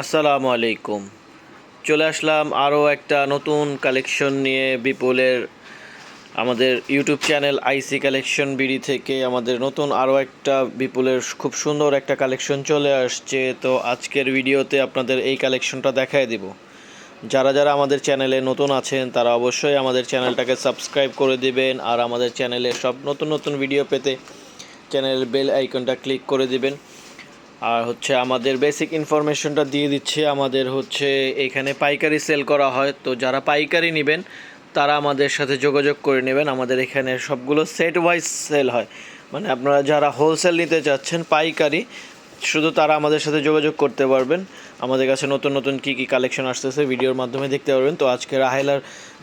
আসসালামু আলাইকুম। চলে আসলাম আরও একটা নতুন কালেকশন নিয়ে বিপুলের আমাদের YouTube channel IC collection BD থেকে আমাদের নতুন আরও একটা বিপুলের খুব সুন্দর একটা কালেকশন চলে আসছে। তো আজকের ভিডিওতে আপনাদের এই কালেকশনটা দেখায় দিব। যারা যারা আমাদের চ্যানেলে নতুন আছেন, তারা অবশ্যই আমাদের চ্যানেলটাকে সাবস্ক্রাইব করে দিবেন আর আমাদের চ্যানেলে সব নতুন নতুন ভিডিও পেতে চ্যানেলের বেল আইকনটা ক্লিক করে দিবেন। আর হচ্ছে আমাদের বেসিক ইনফরমেশনটা দিয়ে দিচ্ছে। আমাদের হচ্ছে এখানে পাইকারি সেল করা হয়। তো যারা পাইকারি নেবেন, তারা আমাদের সাথে যোগাযোগ করে নেবেন। আমাদের এখানে সবগুলো সেট ওয়াইজ সেল হয়। মানে আপনারা যারা হোলসেল নিতে চাচ্ছেন, পাইকারি, শুধু তারা আমাদের সাথে যোগাযোগ করতে পারবেন। আমাদের কাছে নতুন নতুন কী কী কালেকশন আসতেছে, ভিডিওর মাধ্যমে দেখতে পারবেন। তো আজকে রাহেলার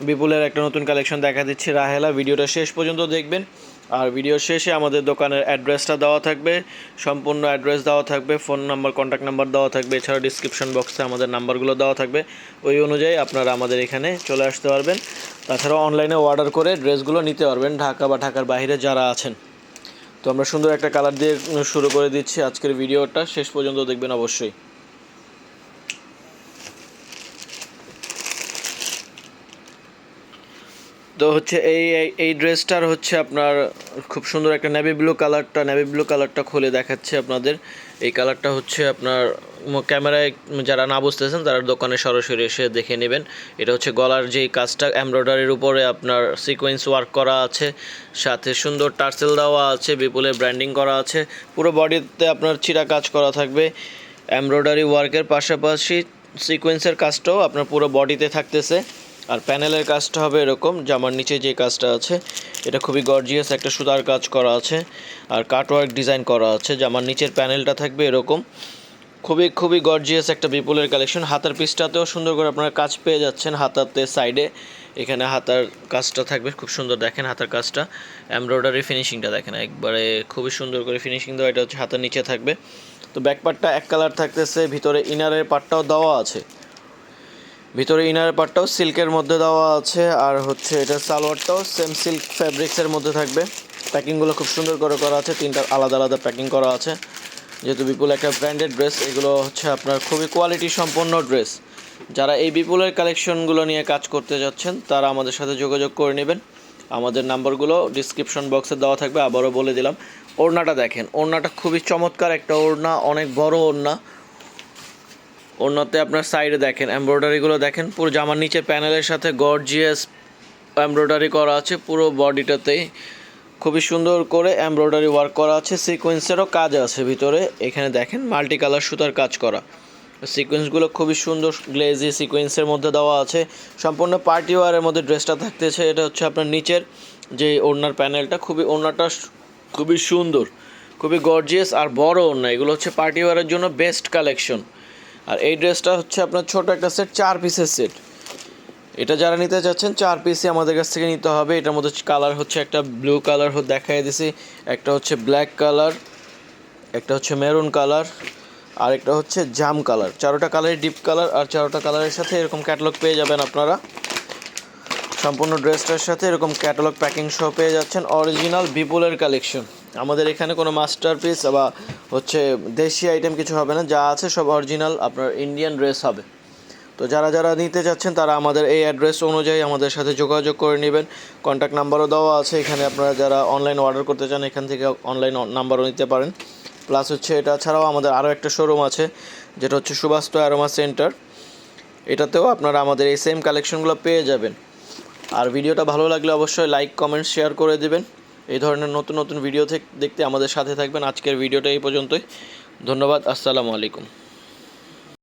বিপুলের একটা নতুন কালেকশন দেখা দিচ্ছে। রাহেলা, ভিডিওটা শেষ পর্যন্ত দেখবেন। আর ভিডিও শেষে আমাদের দোকানের অ্যাড্রেসটা দেওয়া থাকবে। সম্পূর্ণ অ্যাড্রেস দেওয়া থাকবে, ফোন নাম্বার কন্ট্যাক্ট নাম্বার দেওয়া থাকবে এছাড়া ডিসক্রিপশন বক্সে আমাদের নাম্বারগুলো দেওয়া থাকবে। ওই অনুযায়ী আপনারা আমাদের এখানে চলে আসতে পারবেন। তাছাড়াও অনলাইনে অর্ডার করে ড্রেসগুলো নিতে পারবেন, ঢাকা বা ঢাকার বাইরে যারা আছেন। তো আমরা সুন্দর একটা কালার দিয়ে শুরু করে দিচ্ছি আজকের ভিডিওটা। শেষ পর্যন্ত দেখবেন অবশ্যই। তো হচ্ছে এই, এই- ড্রেসটার হচ্ছে আপনার খুব সুন্দর একটা নেভি ব্লু কালারটা নেভি ব্লু কালারটা খুলে দেখাচ্ছে আপনাদের। এই কালারটা হচ্ছে আপনার ক্যামেরায় যারা না বুঝতেছেন তারা দোকানে সরাসরি এসে দেখে নেবেন। এটা হচ্ছে গলার যেই কাজটা এমব্রয়ডারির উপরে আপনার সিকোয়েন্স ওয়ার্ক করা আছে। সাথে সুন্দর টার্সেল দেওয়া আছে, বিপুলের ব্র্যান্ডিং করা আছে। পুরো বডিতে আপনার চিরা কাজ করা থাকবে। এমব্রয়ডারি ওয়ার্কের পাশাপাশি সিকোয়েন্সের কাজটাও আপনার পুরো বডিতে থাকতেছে। আর প্যানেলের কাজটা হবে এরকম, জামার নিচে যে কাজটা আছে, এটা খুবই গর্জিয়াস একটা সুতার কাজ করা আছে, আর কাটওয়ার্ক ডিজাইন করা আছে, জামার নিচের প্যানেলটা থাকবে এরকম। খুবই খুবই গর্জিয়াস একটা বিপুলের কালেকশন হাতার পিসটাতেও সুন্দর করে আপনারা কাজ পেয়ে যাচ্ছেন হাতাতে সাইডে এখানে হাতার কাজটা থাকবে, খুব সুন্দর দেখেন হাতার কাজটা। এমব্রয়ডারি ফিনিশিংটা দেখেন, একবারে খুবই সুন্দর করে ফিনিশিং দেওয়া, এটা হচ্ছে হাতার নিচে থাকবে। তো ব্যাক পার্টটা এক কালার থাকতেছে, ভিতরে ইনারের পার্টটাও দেওয়া আছে। ভিতরে ইনার পার্টটাও সিল্কের মধ্যে দেওয়া আছে, আর হচ্ছে এটা সালোয়ারটাও সেম সিল্ক ফ্যাব্রিক্সের মধ্যে থাকবে। প্যাকিংগুলো খুব সুন্দর করে করা আছে, তিনটা আলাদা আলাদা প্যাকিং করা আছে। যেহেতু বিপুল একটা ব্র্যান্ডেড ড্রেস এগুলো হচ্ছে আপনার খুবই কোয়ালিটি সম্পন্ন ড্রেস যারা এই বিপুলের কালেকশনগুলো নিয়ে কাজ করতে যাচ্ছেন, তারা আমাদের সাথে যোগাযোগ করে নেবেন। আমাদের নাম্বারগুলো ডিসক্রিপশন বক্সে দেওয়া থাকবে, আবারও বলে দিলাম। ওড়নাটা দেখেন, ওড়নাটা খুবই চমৎকার একটা ওড়না, অনেক বড় ওড়না। অন্যতে আপনার সাইডে দেখেন এমব্রয়ডারিগুলো দেখেন, পুরো জামার নিচে প্যানেলের সাথে গর্জিয়াস এমব্রয়ডারি করা আছে, পুরো বডিটাতেই খুবই সুন্দর করে এমব্রয়ডারি ওয়ার্ক করা আছে সিকোয়েন্সেরও কাজ আছে ভিতরে। এখানে দেখেন মাল্টি কালার সুতার কাজ করা। সিকোয়েন্সগুলো খুবই সুন্দর গ্লেজি সিকোয়েন্সের মধ্যে দেওয়া আছে। সম্পূর্ণ পার্টি ওয়ারের মধ্যে ড্রেসটা থাকতেছে, এটা হচ্ছে আপনার নিচের যে ওড়নার প্যানেলটা খুবই ওড়নাটা খুবই সুন্দর, খুবই গর্জিয়াস আর বড় ওড়না। এগুলো হচ্ছে পার্টি ওয়ারের জন্য বেস্ট কালেকশন আর এই ড্রেসটা হচ্ছে আপনার ছোট একটা সেট চার পিসের সেট এটা যারা নিতে চাচ্ছেন, চার পিসই আমাদের কাছ থেকে নিতে হবে। এটার মধ্যে কালার হচ্ছে একটা ব্লু কালার দেখাই দিছি। একটা হচ্ছে ব্ল্যাক কালার একটা হচ্ছে মেরুন কালার আর একটা হচ্ছে জাম কালার চারোটা কালারের ডিপ কালার আর চারোটা কালারের সাথে এরকম ক্যাটালগ পেয়ে যাবেন আপনারা। সম্পূর্ণ ড্রেসটার সাথে এরকম ক্যাটালগ প্যাকিং সহ পেয়ে যাচ্ছেন। অরিজিনাল বিপুলের কালেকশন আমাদের এখানে কোনো মাস্টারপিস বা হচ্ছে দেশি আইটেম কিছু হবে না। যা আছে সব অরিজিনাল আপনার ইন্ডিয়ান ড্রেস হবে। তো যারা যারা নিতে চাচ্ছেন তারা আমাদের এই অ্যাড্রেস অনুযায়ী আমাদের সাথে যোগাযোগ করে নেবেন। কন্ট্যাক্ট নাম্বারও দেওয়া আছে। এখানে আপনারা যারা অনলাইন অর্ডার করতে চান, এখান থেকে অনলাইন নাম্বারও নিতে পারেন। প্লাস হচ্ছে এটা ছাড়াও আমাদের আরও একটা শোরুম আছে, যেটা হচ্ছে সুবাস্ত অ্যারোমা সেন্টার এটাতেও আপনারা আমাদের এই সেম কালেকশনগুলো পেয়ে যাবেন। আর ভিডিওটা ভালো লাগলে অবশ্যই লাইক কমেন্ট শেয়ার করে দেবেন। এই ধরনের নতুন নতুন ভিডিও দেখতে আমাদের সাথে থাকবেন। আজকের ভিডিওটা এই পর্যন্তই। ধন্যবাদ, আসসালামু আলাইকুম।